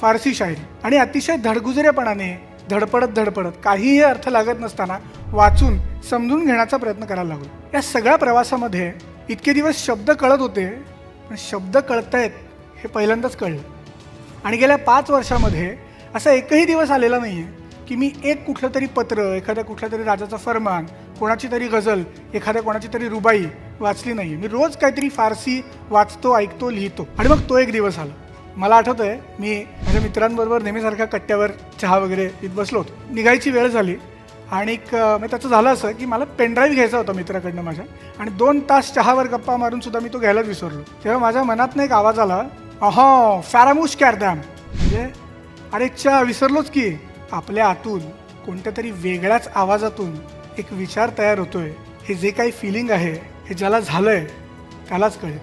फारसी शायरी. आणि अतिशय धडगुजरेपणाने धडपडत धडपडत काहीही अर्थ लागत नसताना वाचून समजून घेण्याचा प्रयत्न करायला लागलो. या सगळ्या प्रवासामध्ये इतके दिवस शब्द कळत होते पण शब्द कळतायत हे पहिल्यांदाच कळलं. आणि गेल्या पाच वर्षामध्ये असा एकही दिवस आलेला नाही आहे की मी एक कुठलं तरी पत्र एखाद्या कुठल्या तरी राजाचा फरमान कोणाची तरी गझल एखाद्या कोणाची तरी रुबाई वाचली नाही मी रोज काहीतरी फारसी वाचतो ऐकतो लिहितो. आणि मग तो एक दिवस आला. मला आठवतं आहे मी माझ्या मित्रांबरोबर नेहमीसारख्या कट्ट्यावर चहा वगैरे इथ बसलो होतो. निघायची वेळ झाली आणि मग म्हणजे त्याचं झालं असं की मला पेनड्राईव्ह घ्यायचा होता मित्राकडनं माझ्या आणि दोन तास चहावर गप्पा मारून सुद्धा मी तो घ्यायलाच विसरलो. तेव्हा माझ्या मनातनं एक आवाज आला अहो फॅरामुश कॅरदॅम म्हणजे अरे चहा विसरलोच की. आपल्या आतून कोणत्या तरी वेगळ्याच आवाजातून एक विचार तयार होतोय. हे जे काही फिलिंग आहे हे ज्याला झालंय त्यालाच कळेल.